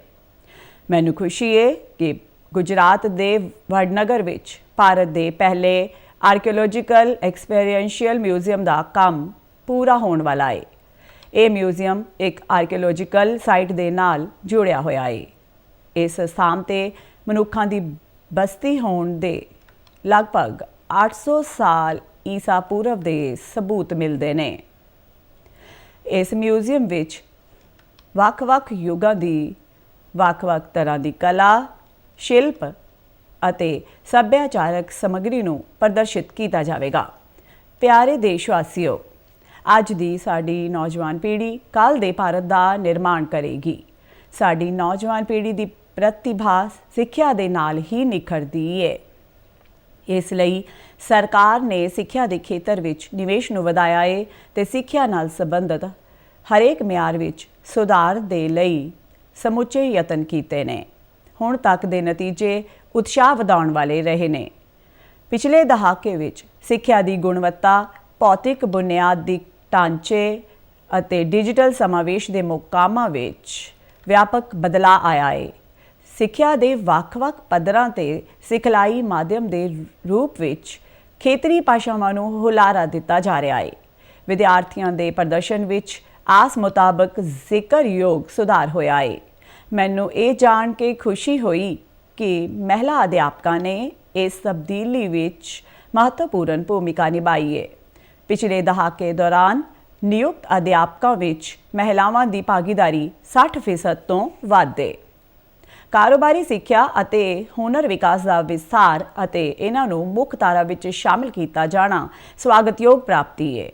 ਮੈਨੂੰ ਖੁਸ਼ੀ ਹੈ ਕਿ ਗੁਜਰਾਤ ਦੇ ਵਡਨਗਰ ਵਿੱਚ ਭਾਰਤ ਦੇ ਪਹਿਲੇ ਆਰਕੀਓਲੋਜੀਕਲ ਐਕਸਪੀਰੀਐਂਸ਼ੀਅਲ ਮਿਊਜ਼ੀਅਮ ਦਾ ਕੰਮ ਪੂਰਾ ਹੋਣ ਵਾਲਾ ਹੈ ਇਹ ਮਿਊਜ਼ੀਅਮ ਇੱਕ ਆਰਕੀਓਲੋਜੀਕਲ ਸਾਈਟ ਦੇ ਨਾਲ ਜੁੜਿਆ ਹੋਇਆ ਹੈ ਇਸ ਸਥਾਨ ਤੇ ਮਨੁੱਖਾਂ ਦੀ ਬਸਤੀ ਹੋਣ ਦੇ ਲਗਭਗ 800 ਸਾਲ ਈਸਾ ਪੂਰਵ ਦੇ ਸਬੂਤ ਮਿਲਦੇ ਨੇ। ਇਸ ਮਿਊਜ਼ੀਅਮ ਵਿੱਚ ਵੱਖ-ਵੱਖ ਯੁੱਗਾਂ ਦੀ ਵੱਖ-ਵੱਖ ਤਰ੍ਹਾਂ ਦੀ ਕਲਾ ਸ਼ਿਲਪ ਅਤੇ ਸੱਭਿਆਚਾਰਕ ਸਮੱਗਰੀ ਨੂੰ ਪ੍ਰਦਰਸ਼ਿਤ ਕੀਤਾ ਜਾਵੇਗਾ। ਪਿਆਰੇ ਦੇਸ਼ ਵਾਸੀਓ ਅੱਜ ਦੀ ਸਾਡੀ ਨੌਜਵਾਨ ਪੀੜ੍ਹੀ ਕੱਲ ਦੇ ਭਾਰਤ ਦਾ ਨਿਰਮਾਣ ਕਰੇਗੀ। ਸਾਡੀ ਨੌਜਵਾਨ ਪੀੜ੍ਹੀ ਦੀ ਪ੍ਰਤਿਭਾ ਸਿੱਖਿਆ ਦੇ ਨਾਲ ਹੀ ਨਿਖਰਦੀ ਹੈ ਇਸ ਲਈ ਸਰਕਾਰ ਨੇ ਸਿੱਖਿਆ ਦੇ ਖੇਤਰ ਵਿੱਚ ਨਿਵੇਸ਼ ਨੂੰ ਵਧਾਇਆ ਹੈ ਤੇ ਸਿੱਖਿਆ ਨਾਲ ਸੰਬੰਧਿਤ ਹਰੇਕ ਮਿਆਰ ਵਿੱਚ ਸੁਧਾਰ ਦੇ ਲਈ ਸਮੁੱਚੇ ਯਤਨ ਕੀਤੇ ਨੇ। ਹੁਣ ਤੱਕ ਦੇ ਨਤੀਜੇ ਉਤਸ਼ਾਹ ਵਧਾਉਣ ਵਾਲੇ ਰਹੇ ਨੇ। ਪਿਛਲੇ ਦਹਾਕੇ ਵਿੱਚ ਸਿੱਖਿਆ ਦੀ ਗੁਣਵੱਤਾ, ਭੌਤਿਕ ਬੁਨਿਆਦ ਦੀ ਢਾਂਚੇ ਅਤੇ ਡਿਜੀਟਲ ਸਮਾਵੇਸ਼ ਦੇ ਮੁਕਾਮਾਂ ਵਿੱਚ ਵਿਆਪਕ ਬਦਲਾਅ ਆਇਆ ਹੈ ਸਿੱਖਿਆ ਦੇ ਵੱਖ-ਵੱਖ ਪੱਧਰਾਂ ਤੇ ਸਿਖਲਾਈ ਮਾਧਿਅਮ ਦੇ ਰੂਪ ਵਿੱਚ ਖੇਤਰੀ ਭਾਸ਼ਾਵਾਂ ਨੂੰ ਹੁਲਾਰਾ ਦਿੱਤਾ ਜਾ ਰਿਹਾ ਹੈ ਵਿਦਿਆਰਥੀਆਂ ਦੇ ਪ੍ਰਦਰਸ਼ਨ ਵਿੱਚ ਆਸ ਮੁਤਾਬਕ ਜ਼ਿਕਰਯੋਗ ਸੁਧਾਰ ਹੋਇਆ ਹੈ ਮੈਨੂੰ ਇਹ ਜਾਣ ਕੇ ਖੁਸ਼ੀ ਹੋਈ ਕਿ ਮਹਿਲਾ ਅਧਿਆਪਕਾਂ ਨੇ ਇਸ ਤਬਦੀਲੀ ਵਿੱਚ ਮਹੱਤਵਪੂਰਨ ਭੂਮਿਕਾ ਨਿਭਾਈ ਹੈ ਪਿਛਲੇ ਦਹਾਕੇ ਦੌਰਾਨ ਨਿਯੁਕਤ ਅਧਿਆਪਕਾਂ ਵਿੱਚ ਮਹਿਲਾਵਾਂ ਦੀ ਭਾਗੀਦਾਰੀ 60% ਤੋਂ ਵੱਧ ਹੈ ਕਾਰੋਬਾਰੀ ਸਿੱਖਿਆ ਅਤੇ ਹੁਨਰ ਵਿਕਾਸ ਦਾ ਵਿਸਥਾਰ ਅਤੇ ਇਹਨਾਂ ਨੂੰ ਮੁੱਖ ਧਾਰਾ ਵਿੱਚ ਸ਼ਾਮਿਲ ਕੀਤਾ ਜਾਣਾ ਸਵਾਗਤਯੋਗ ਪ੍ਰਾਪਤੀ ਹੈ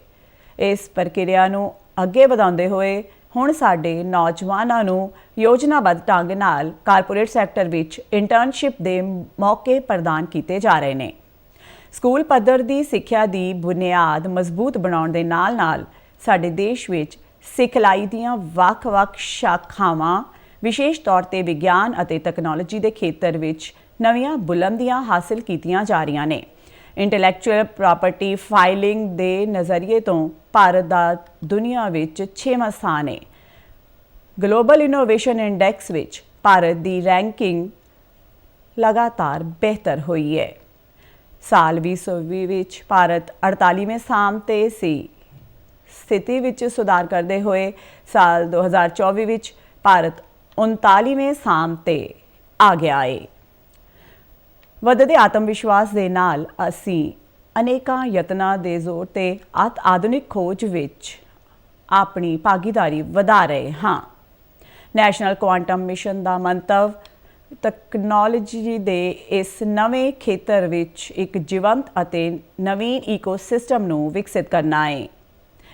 ਇਸ ਪ੍ਰਕਿਰਿਆ ਨੂੰ ਅੱਗੇ ਵਧਾਉਂਦੇ ਹੋਏ ਹੁਣ ਸਾਡੇ ਨੌਜਵਾਨਾਂ ਨੂੰ ਯੋਜਨਾਬੱਧ ਢੰਗ ਨਾਲ ਕਾਰਪੋਰੇਟ ਸੈਕਟਰ ਵਿੱਚ ਇੰਟਰਨਸ਼ਿਪ ਦੇ ਮੌਕੇ ਪ੍ਰਦਾਨ ਕੀਤੇ ਜਾ ਰਹੇ ਨੇ। ਸਕੂਲ ਪੱਧਰ ਦੀ ਸਿੱਖਿਆ ਦੀ ਬੁਨਿਆਦ ਮਜ਼ਬੂਤ ਬਣਾਉਣ ਦੇ ਨਾਲ-ਨਾਲ ਸਾਡੇ ਦੇਸ਼ ਵਿੱਚ ਸਿਖਲਾਈ ਦੀਆਂ ਵੱਖ-ਵੱਖ ਸ਼ਾਖਾਵਾਂ, ਵਿਸ਼ੇਸ਼ ਤੌਰ ਤੇ ਵਿਗਿਆਨ ਅਤੇ ਤਕਨਾਲੋਜੀ ਦੇ ਖੇਤਰ ਵਿੱਚ ਨਵੀਆਂ ਬੁਲੰਦੀਆਂ ਹਾਸਲ ਕੀਤੀਆਂ ਜਾ ਰਹੀਆਂ ਨੇ। ਇੰਟੈਲੈਕਚੁਅਲ ਪ੍ਰਾਪਰਟੀ ਫਾਈਲਿੰਗ ਦੇ ਨਜ਼ਰੀਏ ਤੋਂ ਭਾਰਤ ਦਾ ਦੁਨੀਆ ਵਿੱਚ 6ਵਾਂ ਸਥਾਨ ਹੈ ਗਲੋਬਲ ਇਨੋਵੇਸ਼ਨ ਇੰਡੈਕਸ ਵਿੱਚ ਭਾਰਤ ਦੀ ਰੈਂਕਿੰਗ ਲਗਾਤਾਰ ਬਿਹਤਰ ਹੋਈ ਹੈ ਸਾਲ 2020 ਵਿੱਚ ਭਾਰਤ 48ਵੇਂ ਸਥਾਨ ਤੇ ਸੀ। ਸਥਿਤੀ ਵਿੱਚ ਸੁਧਾਰ ਕਰਦੇ ਹੋਏ ਸਾਲ 2024 ਵਿੱਚ ਭਾਰਤ 39ਵੇਂ ਸਥਾਨ ਤੇ ਆ ਗਿਆ ਹੈ ਵਧਦੇ ਆਤਮ ਵਿਸ਼ਵਾਸ ਦੇ ਨਾਲ ਅਸੀਂ ਅਨੇਕਾਂ ਯਤਨਾਂ ਦੇ ਜ਼ੋਰ ਤੇ ਅਤ ਆਧੁਨਿਕ ਖੋਜ ਵਿੱਚ ਆਪਣੀ ਭਾਗੀਦਾਰੀ ਵਧਾ ਰਹੇ ਹਾਂ। ਨੈਸ਼ਨਲ ਕੁਆਂਟਮ ਮਿਸ਼ਨ ਦਾ ਮੰਤਵ ਟੈਕਨੋਲੋਜੀ ਦੇ ਇਸ ਨਵੇਂ ਖੇਤਰ ਵਿੱਚ ਇੱਕ ਜੀਵੰਤ ਅਤੇ ਨਵੀਨ ਇਕੋਸਿਸਟਮ ਨੂੰ ਵਿਕਸਿਤ ਕਰਨਾ ਹੈ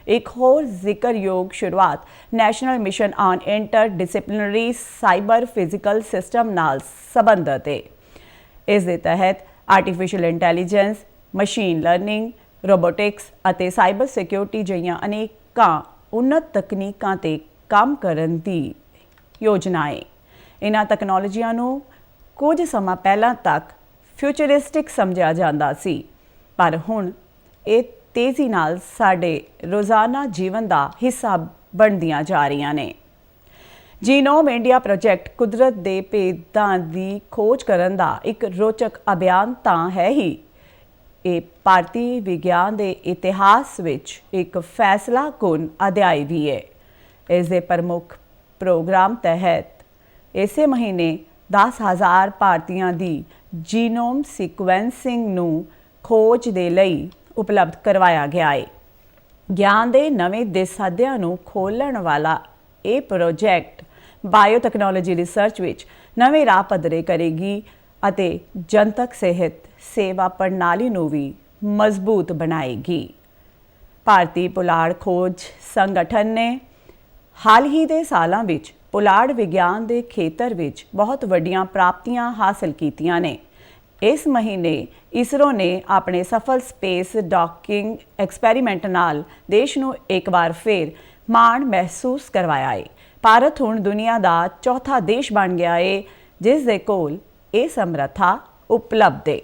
ਇੱਕ ਹੋਰ ਜ਼ਿਕਰਯੋਗ ਸ਼ੁਰੂਆਤ national mission on interdisciplinary cyber physical system ਨਾਲ ਸੰਬੰਧਿਤ ਹੈ ਇਸ ਦੇ ਤਹਿਤ artificial intelligence machine learning robotics ਅਤੇ ਸਾਈਬਰ ਸਿਕਿਉਰਿਟੀ ਜਿਹੀਆਂ ਅਨੇਕਾਂ ਉન્નਤ ਤਕਨੀਕਾਂ ਤੇ ਕੰਮ ਕਰਨ ਦੀ ਯੋਜਨਾ ਹੈ ਇਹਨਾਂ ਤਕਨਾਲੋਜੀਆਂ ਨੂੰ ਕੁਝ ਸਮਾਂ ਪਹਿਲਾਂ ਤੱਕ ਫਿਊਚਰਿਸਟਿਕ ਸਮਝਿਆ ਜਾਂਦਾ ਸੀ, ਪਰ ਹੁਣ ਇਹ ਤੇਜ਼ੀ ਨਾਲ ਸਾਡੇ ਰੋਜ਼ਾਨਾ ਜੀਵਨ ਦਾ ਹਿੱਸਾ ਬਣਦੀਆਂ ਜਾ ਰਹੀਆਂ ਨੇ। ਜੀਨੋਮ ਇੰਡੀਆ ਪ੍ਰੋਜੈਕਟ ਕੁਦਰਤ ਦੇ ਭੇਦਾਂ ਦੀ ਖੋਜ ਕਰਨ ਦਾ ਇੱਕ ਰੋਚਕ ਅਭਿਆਨ ਤਾਂ ਹੈ ਹੀ। ਇਹ ਭਾਰਤੀ ਵਿਗਿਆਨ ਦੇ ਇਤਿਹਾਸ ਵਿੱਚ ਇੱਕ ਫੈਸਲਾਕੁਨ ਅਧਿਆਇ ਵੀ ਹੈ। ਇਸ ਦੇ ਪ੍ਰਮੁੱਖ ਪ੍ਰੋਗਰਾਮ ਤਹਿਤ ਇਸੇ ਮਹੀਨੇ 10000 ਭਾਰਤੀਆਂ ਦੀ ਜੀਨੋਮ ਸੀਕੁਐਂਸਿੰਗ ਨੂੰ ਖੋਜ ਦੇ ਲਈ ਉਪਲਬਧ ਕਰਵਾਇਆ ਗਿਆ ਹੈ। ਗਿਆਨ ਦੇ ਨਵੇਂ ਦਿਸਾਦਿਆਂ ਨੂੰ ਖੋਲਣ ਵਾਲਾ ਇਹ ਪ੍ਰੋਜੈਕਟ ਬਾਇਓਟੈਕਨੋਲੋਜੀ ਰਿਸਰਚ ਵਿੱਚ ਨਵੇਂ ਰਾਹ ਪੱਧਰੇ ਕਰੇਗੀ ਅਤੇ ਜਨਤਕ ਸਿਹਤ ਸੇਵਾ ਪ੍ਰਣਾਲੀ ਨੂੰ ਵੀ ਮਜ਼ਬੂਤ ਬਣਾਏਗੀ। ਭਾਰਤੀ ਪੁਲਾੜ ਖੋਜ ਸੰਗਠਨ ਨੇ ਹਾਲ ਹੀ ਦੇ ਸਾਲਾਂ ਵਿੱਚ ਪੁਲਾੜ ਵਿਗਿਆਨ ਦੇ ਖੇਤਰ ਵਿੱਚ ਬਹੁਤ ਵੱਡੀਆਂ ਪ੍ਰਾਪਤੀਆਂ ਹਾਸਲ ਕੀਤੀਆਂ ਨੇ। ਇਸ ਮਹੀਨੇ ਇਸਰੋ ਨੇ ਆਪਣੇ ਸਫਲ ਸਪੇਸ ਡਾਕਿੰਗ ਐਕਸਪੈਰੀਮੈਂਟ ਨਾਲ ਦੇਸ਼ ਨੂੰ ਇੱਕ ਵਾਰ ਫੇਰ ਮਾਣ ਮਹਿਸੂਸ ਕਰਵਾਇਆ ਹੈ ਭਾਰਤ ਹੁਣ ਦੁਨੀਆ ਦਾ ਚੌਥਾ ਦੇਸ਼ ਬਣ ਗਿਆ ਹੈ ਜਿਸ ਦੇ ਕੋਲ ਇਹ ਸਮਰੱਥਾ ਉਪਲਬਧ ਹੈ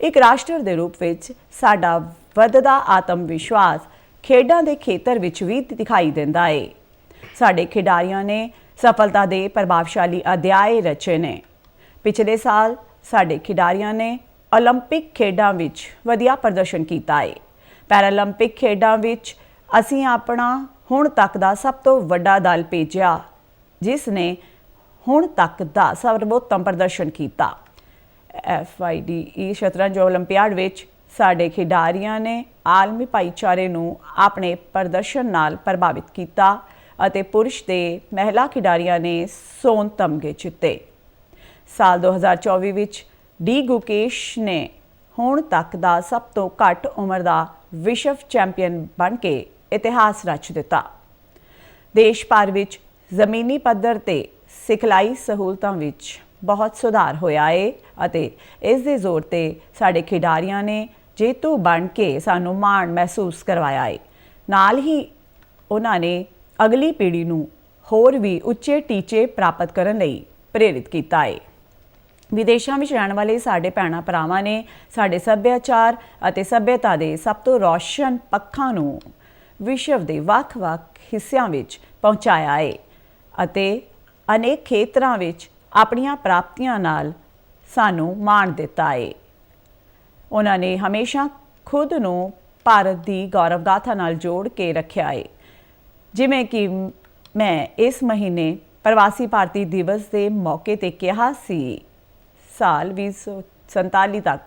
ਇੱਕ ਰਾਸ਼ਟਰ ਦੇ ਰੂਪ ਵਿੱਚ ਸਾਡਾ ਵੱਧਦਾ ਆਤਮ ਵਿਸ਼ਵਾਸ ਖੇਡਾਂ ਦੇ ਖੇਤਰ ਵਿੱਚ ਵੀ ਦਿਖਾਈ ਦਿੰਦਾ ਹੈ ਸਾਡੇ ਖਿਡਾਰੀਆਂ ਨੇ ਸਫਲਤਾ ਦੇ ਪ੍ਰਭਾਵਸ਼ਾਲੀ ਅਧਿਆਏ ਰਚੇ ਨੇ ਪਿਛਲੇ ਸਾਲ ਸਾਡੇ ਖਿਡਾਰੀਆਂ ਨੇ 올림픽 ਖੇਡਾਂ ਵਿੱਚ ਵਧੀਆ ਪ੍ਰਦਰਸ਼ਨ ਕੀਤਾ ਹੈ ਪੈਰਾਲੰਪਿਕ ਖੇਡਾਂ ਵਿੱਚ ਅਸੀਂ ਆਪਣਾ ਹੁਣ ਤੱਕ ਦਾ ਸਭ ਤੋਂ ਵੱਡਾ ਦਲ ਭੇਜਿਆ ਜਿਸ ਨੇ ਹੁਣ ਤੱਕ ਦਾ ਸਰਵੋਤਮ ਪ੍ਰਦਰਸ਼ਨ ਕੀਤਾ ਐਫਆਈਡੀਈ ਸ਼ਤਰੰਜ 올림픽 ਵਿੱਚ ਸਾਡੇ ਖਿਡਾਰੀਆਂ ਨੇ ਆਲਮੀ ਭਾਈਚਾਰੇ ਨੂੰ ਆਪਣੇ ਪ੍ਰਦਰਸ਼ਨ ਨਾਲ ਪ੍ਰਭਾਵਿਤ ਕੀਤਾ ਅਤੇ ਪੁਰਸ਼ ਤੇ ਮਹਿਲਾ ਖਿਡਾਰੀਆਂ ਨੇ ਸੋਨ ਤਮਗੇ ਜਿੱਤੇ ਸਾਲ 2024 ਵਿੱਚ ਡੀ ਗੁਕੇਸ਼ ਨੇ ਹੁਣ ਤੱਕ ਦਾ ਸਭ ਤੋਂ ਘੱਟ ਉਮਰ ਦਾ ਵਿਸ਼ਵ ਚੈਂਪੀਅਨ ਬਣ ਕੇ ਇਤਿਹਾਸ ਰਚ ਦਿੱਤਾ। ਦੇਸ਼ ਭਰ ਵਿੱਚ ਜ਼ਮੀਨੀ ਪੱਧਰ ਤੇ ਸਿਖਲਾਈ ਸਹੂਲਤਾਂ ਵਿੱਚ ਬਹੁਤ ਸੁਧਾਰ ਹੋਇਆ ਏ ਅਤੇ ਇਸ ਦੇ ਜ਼ੋਰ ਤੇ ਸਾਡੇ ਖਿਡਾਰੀਆਂ ਨੇ ਜੇਤੂ ਬਣ ਕੇ ਸਾਨੂੰ ਮਾਣ ਮਹਿਸੂਸ ਕਰਵਾਇਆ ਏ। ਨਾਲ ਹੀ ਉਹਨਾਂ ਨੇ ਅਗਲੀ ਪੀੜ੍ਹੀ ਨੂੰ ਹੋਰ ਵੀ ਉੱਚੇ ਟੀਚੇ ਪ੍ਰਾਪਤ ਕਰਨ ਲਈ ਪ੍ਰੇਰਿਤ ਕੀਤਾ ਏ। ਵਿਦੇਸ਼ਾਂ ਵਿੱਚ ਰਹਿਣ ਵਾਲੇ ਸਾਡੇ ਭੈਣਾਂ ਭਰਾਵਾਂ ਨੇ ਸਾਡੇ ਸੱਭਿਆਚਾਰ ਅਤੇ ਸੱਭਿਅਤਾ ਦੇ ਸਭ ਤੋਂ ਰੌਸ਼ਨ ਪੱਖਾਂ ਨੂੰ ਵਿਸ਼ਵ ਦੇ ਵੱਖ-ਵੱਖ ਹਿੱਸਿਆਂ ਵਿੱਚ ਪਹੁੰਚਾਇਆ ਹੈ ਅਤੇ ਅਨੇਕ ਖੇਤਰਾਂ ਵਿੱਚ ਆਪਣੀਆਂ ਪ੍ਰਾਪਤੀਆਂ ਨਾਲ ਸਾਨੂੰ ਮਾਣ ਦਿੱਤਾ ਹੈ ਉਹਨਾਂ ਨੇ ਹਮੇਸ਼ਾ ਖੁਦ ਨੂੰ ਭਾਰਤ ਦੀ ਗੌਰਵ ਗਾਥਾ ਨਾਲ ਜੋੜ ਕੇ ਰੱਖਿਆ ਹੈ ਜਿਵੇਂ ਕਿ ਮੈਂ ਇਸ ਮਹੀਨੇ ਪ੍ਰਵਾਸੀ ਭਾਰਤੀ ਦਿਵਸ ਦੇ ਮੌਕੇ ਤੇ ਕਿਹਾ ਸੀ, ਸਾਲ 2047 ਤੱਕ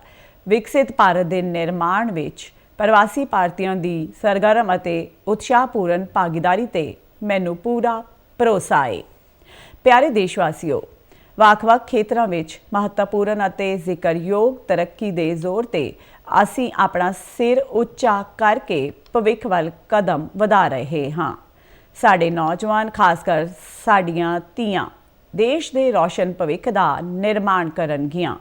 ਵਿਕਸਿਤ ਭਾਰਤ ਦੇ ਨਿਰਮਾਣ ਵਿੱਚ ਪ੍ਰਵਾਸੀ ਭਾਰਤੀਆਂ ਦੀ ਸਰਗਰਮ ਅਤੇ ਉਤਸ਼ਾਹਪੂਰਨ ਭਾਗੀਦਾਰੀ ਤੇ ਮੈਨੂੰ ਪੂਰਾ ਭਰੋਸਾ ਹੈ ਪਿਆਰੇ ਦੇਸ਼ਵਾਸੀਓ, ਵੱਖ-ਵੱਖ ਖੇਤਰਾਂ ਵਿੱਚ ਮਹੱਤਵਪੂਰਨ ਅਤੇ ਜ਼ਿਕਰਯੋਗ ਤਰੱਕੀ ਦੇ ਜ਼ੋਰ ਤੇ ਅਸੀਂ ਆਪਣਾ ਸਿਰ ਉੱਚਾ ਕਰਕੇ ਭਵਿੱਖ ਵੱਲ ਕਦਮ ਵਧਾ ਰਹੇ ਹਾਂ। ਸਾਡੇ ਨੌਜਵਾਨ ਖਾਸ ਕਰ ਸਾਡੀਆਂ ਧੀਆਂ, ਦੇਸ਼ ਦੇ ਰੌਸ਼ਨ ਭਵਿੱਖ ਦਾ ਨਿਰਮਾਣ ਕਰਨਗੀਆਂ।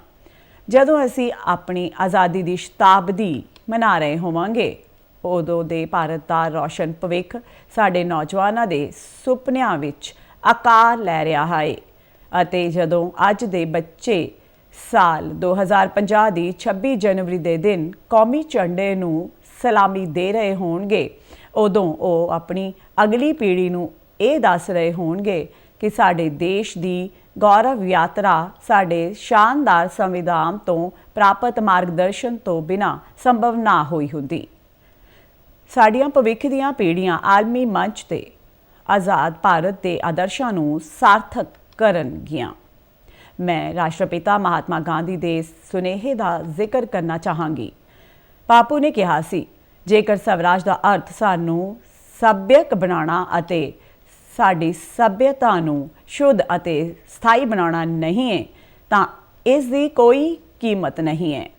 ਜਦੋਂ ਅਸੀਂ ਆਪਣੀ ਆਜ਼ਾਦੀ ਦੀ ਸ਼ਤਾਬਦੀ ਮਨਾ ਰਹੇ ਹੋਵਾਂਗੇ। ਉਦੋਂ ਦੇ ਭਾਰਤ ਦਾ ਰੌਸ਼ਨ ਭਵਿੱਖ ਸਾਡੇ ਨੌਜਵਾਨਾਂ ਦੇ ਸੁਪਨਿਆਂ ਵਿੱਚ ਆਕਾਰ ਲੈ ਰਿਹਾ ਹੈ ਅਤੇ ਜਦੋਂ ਅੱਜ ਦੇ ਬੱਚੇ ਸਾਲ 2050 ਦੀ 26 ਜਨਵਰੀ ਦੇ ਦਿਨ ਕੌਮੀ ਝੰਡੇ ਨੂੰ ਸਲਾਮੀ ਦੇ ਰਹੇ ਹੋਣਗੇ, ਉਦੋਂ ਉਹ ਆਪਣੀ ਅਗਲੀ ਪੀੜ੍ਹੀ ਨੂੰ ਇਹ ਦੱਸ ਰਹੇ ਹੋਣਗੇ ਕਿ ਸਾਡੇ ਦੇਸ਼ ਦੀ ਗੌਰਵ ਯਾਤਰਾ ਸਾਡੇ ਸ਼ਾਨਦਾਰ ਸੰਵਿਧਾਨ ਤੋਂ ਪ੍ਰਾਪਤ ਮਾਰਗਦਰਸ਼ਨ ਤੋਂ ਬਿਨਾ ਸੰਭਵ ਨਾ ਹੋਈ ਹੁੰਦੀ। ਸਾਡੀਆਂ ਭਵਿੱਖ ਦੀਆਂ ਪੀੜ੍ਹੀਆਂ ਆਲਮੀ ਮੰਚ ਤੇ ਆਜ਼ਾਦ ਭਾਰਤ ਦੇ ਆਦਰਸ਼ਾਂ ਨੂੰ ਸਾਰਥਕ ਕਰਨਗੀਆਂ। ਮੈਂ ਰਾਸ਼ਟਰਪਿਤਾ ਮਹਾਤਮਾ ਗਾਂਧੀ ਦੇ ਸੁਨੇਹੇ ਦਾ ਜ਼ਿਕਰ ਕਰਨਾ ਚਾਹਾਂਗੀ। ਬਾਪੂ ਨੇ ਕਿਹਾ ਸੀ, ਜੇਕਰ ਸਵਰਾਜ ਦਾ ਅਰਥ ਸਾਨੂੰ ਸੱਭਿਅਕ ਬਣਾਉਣਾ ਅਤੇ ਸਾਡੀ ਸੱਭਿਅਤਾ ਨੂੰ ਸ਼ੁੱਧ ਅਤੇ ਸਥਾਈ ਬਣਾਉਣਾ ਨਹੀਂ ਹੈ, ਤਾਂ ਇਸ ਦੀ ਕੋਈ ਕੀਮਤ ਨਹੀਂ ਹੈ।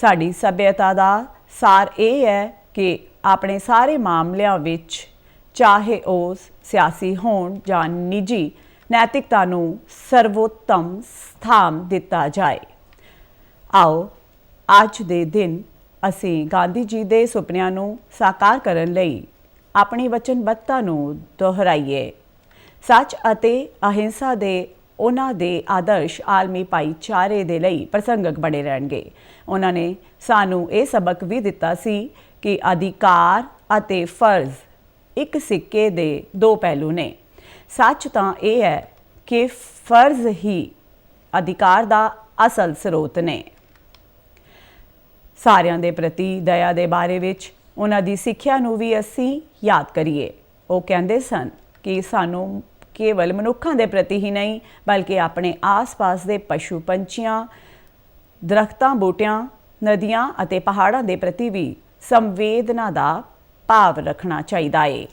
ਸਾਡੀ ਸੱਭਿਅਤਾ ਦਾ ਸਾਰ ਇਹ ਹੈ ਕਿ ਆਪਣੇ ਸਾਰੇ ਮਾਮਲਿਆਂ ਵਿੱਚ ਚਾਹੇ ਉਹ ਸਿਆਸੀ ਹੋਣ ਜਾਂ ਨਿੱਜੀ, ਨੈਤਿਕਤਾ ਨੂੰ ਸਰਵੋਤਮ ਸਥਾਨ ਦਿੱਤਾ ਜਾਏ। ਆਓ, ਅੱਜ ਦੇ ਦਿਨ ਅਸੀਂ ਗਾਂਧੀ ਜੀ ਦੇ ਸੁਪਨਿਆਂ ਨੂੰ ਸਾਕਾਰ ਕਰਨ ਲਈ ਆਪਣੀ ਵਚਨਬੱਧਤਾ ਨੂੰ ਦੁਹਰਾਈਏ। ਸੱਚ ਅਤੇ ਅਹਿੰਸਾ ਦੇ ਉਹਨਾਂ ਦੇ ਆਦਰਸ਼ ਆਲਮੀ ਭਾਈਚਾਰੇ ਦੇ ਲਈ ਪ੍ਰਸੰਗਕ ਬਣੇ ਰਹਿਣਗੇ। ਉਹਨਾਂ ਨੇ ਸਾਨੂੰ ਇਹ ਸਬਕ ਵੀ ਦਿੱਤਾ ਸੀ ਕਿ ਅਧਿਕਾਰ ਅਤੇ ਫਰਜ਼ ਇੱਕ ਸਿੱਕੇ ਦੇ ਦੋ ਪਹਿਲੂ ਨੇ। ਸੱਚ ਤਾਂ ਇਹ ਹੈ ਕਿ ਫਰਜ਼ ਹੀ ਅਧਿਕਾਰ ਦਾ ਅਸਲ ਸਰੋਤ ਨੇ। ਸਾਰਿਆਂ ਦੇ ਪ੍ਰਤੀ ਦਇਆ ਦੇ ਬਾਰੇ ਵਿੱਚ ਉਹਨਾਂ ਦੀ ਸਿੱਖਿਆ ਨੂੰ ਵੀ ਅਸੀਂ ਯਾਦ ਕਰੀਏ। ਉਹ ਕਹਿੰਦੇ ਸਨ ਕਿ ਸਾਨੂੰ ਕੇਵਲ ਮਨੁੱਖਾਂ ਦੇ ਪ੍ਰਤੀ ਹੀ ਨਹੀਂ, ਬਲਕਿ ਆਪਣੇ ਆਸ-ਪਾਸ ਦੇ ਪਸ਼ੂ ਪੰਛੀਆਂ, ਦਰਖਤਾਂ, ਬੂਟਿਆਂ, ਨਦੀਆਂ ਅਤੇ ਪਹਾੜਾਂ ਦੇ ਪ੍ਰਤੀ ਵੀ ਸੰਵੇਦਨਾ ਦਾ ਭਾਵ ਰੱਖਣਾ ਚਾਹੀਦਾ ਏ।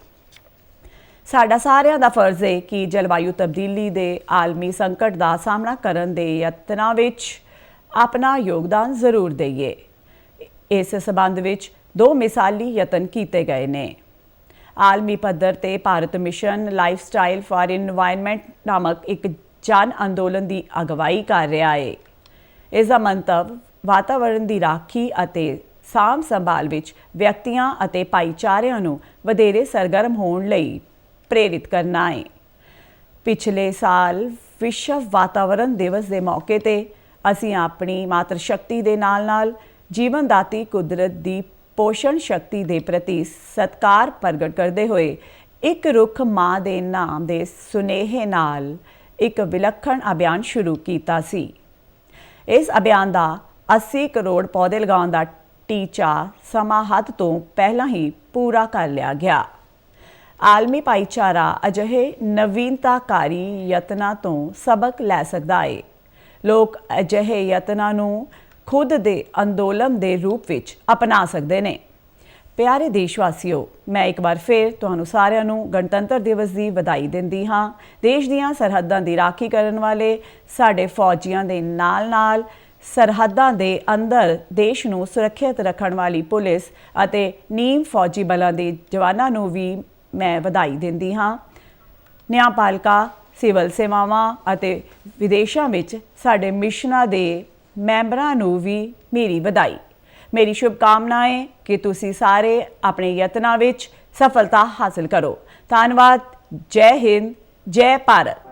ਸਾਡਾ ਸਾਰਿਆਂ ਦਾ ਫਰਜ਼ ਹੈ ਕਿ ਜਲਵਾਯੂ ਤਬਦੀਲੀ ਦੇ ਆਲਮੀ ਸੰਕਟ ਦਾ ਸਾਹਮਣਾ ਕਰਨ ਦੇ ਯਤਨਾਂ ਵਿੱਚ ਆਪਣਾ ਯੋਗਦਾਨ ਜ਼ਰੂਰ ਦਈਏ। ਇਸ ਸਬੰਧ ਵਿੱਚ ਦੋ ਮਿਸਾਲੀ ਯਤਨ ਕੀਤੇ ਗਏ ਨੇ। ਆਲਮੀ ਪੱਧਰ ਤੇ Bharat mission lifestyle for environment ਨਾਮਕ ਇੱਕ ਜਨ ਅੰਦੋਲਨ ਦੀ ਅਗਵਾਈ ਕਰ ਰਿਹਾ ਹੈ ਇਸ ਦਾ ਮੰਤਵ ਵਾਤਾਵਰਣ ਦੀ ਰਾਖੀ ਅਤੇ ਸਾਮ ਸੰਭਾਲ ਵਿੱਚ ਵਿਅਕਤੀਆਂ ਅਤੇ ਭਾਈਚਾਰਿਆਂ ਨੂੰ ਵਧੇਰੇ ਸਰਗਰਮ ਹੋਣ ਲਈ ਪ੍ਰੇਰਿਤ ਕਰਨਾ ਹੈ ਪਿਛਲੇ ਸਾਲ ਵਿਸ਼ਵ ਵਾਤਾਵਰਣ ਦਿਵਸ ਦੇ ਮੌਕੇ ਤੇ ਅਸੀਂ ਆਪਣੀ ਮਾਤਰ ਸ਼ਕਤੀ ਦੇ ਨਾਲ-ਨਾਲ ਜੀਵਨ ਦਾਤੀ ਕੁਦਰਤ ਦੀ ਪੋਸ਼ਣ ਸ਼ਕਤੀ ਦੇ ਪ੍ਰਤੀ ਸਤਕਾਰ ਪ੍ਰਗਟ ਕਰਦੇ ਹੋਏ ਇੱਕ ਰੁੱਖ ਮਾਂ ਦੇ ਨਾਮ ਦੇ ਸੁਨੇਹੇ ਨਾਲ ਇੱਕ ਵਿਲੱਖਣ ਅਭਿਆਨ ਸ਼ੁਰੂ ਕੀਤਾ ਸੀ। ਇਸ ਅਭਿਆਨ ਦਾ 80 ਕਰੋੜ ਪੌਦੇ ਲਗਾਉਣ ਦਾ ਟੀਚਾ ਸਮਾਂ ਹੱਦ ਤੋਂ ਪਹਿਲਾਂ ਹੀ ਪੂਰਾ ਕਰ ਲਿਆ ਗਿਆ। ਆਲਮੀ ਭਾਈਚਾਰਾ ਅਜਿਹੇ ਨਵੀਨਤਾਕਾਰੀ ਯਤਨਾਂ ਤੋਂ ਸਬਕ ਲੈ ਸਕਦਾ ਹੈ ਲੋਕ ਅਜਿਹੇ ਯਤਨਾਂ ਨੂੰ ਖੁਦ ਦੇ ਅੰਦੋਲਨ ਦੇ ਰੂਪ ਵਿੱਚ ਅਪਣਾ ਸਕਦੇ ਨੇ। ਪਿਆਰੇ ਦੇਸ਼ਵਾਸੀਓ, ਮੈਂ ਇੱਕ ਵਾਰ ਫੇਰ ਤੁਹਾਨੂੰ ਸਾਰਿਆਂ ਨੂੰ ਗਣਤੰਤਰ ਦਿਵਸ ਦੀ ਵਧਾਈ ਦਿੰਦੀ ਹਾਂ। ਦੇਸ਼ ਦੀਆਂ ਸਰਹੱਦਾਂ ਦੀ ਰਾਖੀ ਕਰਨ ਵਾਲੇ ਸਾਡੇ ਫੌਜੀਆਂ ਦੇ ਨਾਲ-ਨਾਲ ਸਰਹੱਦਾਂ ਦੇ ਅੰਦਰ ਦੇਸ਼ ਨੂੰ ਸੁਰੱਖਿਅਤ ਰੱਖਣ ਵਾਲੀ ਪੁਲਿਸ ਅਤੇ ਨੀਮ ਫੌਜੀ ਬਲਾਂ ਦੇ ਜਵਾਨਾਂ ਨੂੰ ਵੀ ਮੈਂ ਵਧਾਈ ਦਿੰਦੀ ਹਾਂ। ਨਿਆਂਪਾਲਕਾ ਸਿਵਲ ਸੇਵਾਵਾਂ ਅਤੇ ਵਿਦੇਸ਼ਾਂ ਵਿੱਚ ਸਾਡੇ ਮਿਸ਼ਨਾਂ ਦੇ ਮੈਂਬਰਾਂ ਨੂੰ ਵੀ ਮੇਰੀ ਵਧਾਈ। ਮੇਰੀ ਸ਼ੁਭ ਕਿ ਤੁਸੀਂ ਸਾਰੇ ਆਪਣੇ ਯਤਨਾਂ ਵਿੱਚ ਸਫਲਤਾ ਹਾਸਲ ਕਰੋ। ਧੰਨਵਾਦ। ਜੈ ਹਿੰਦ। ਜੈ ਭਾਰਤ।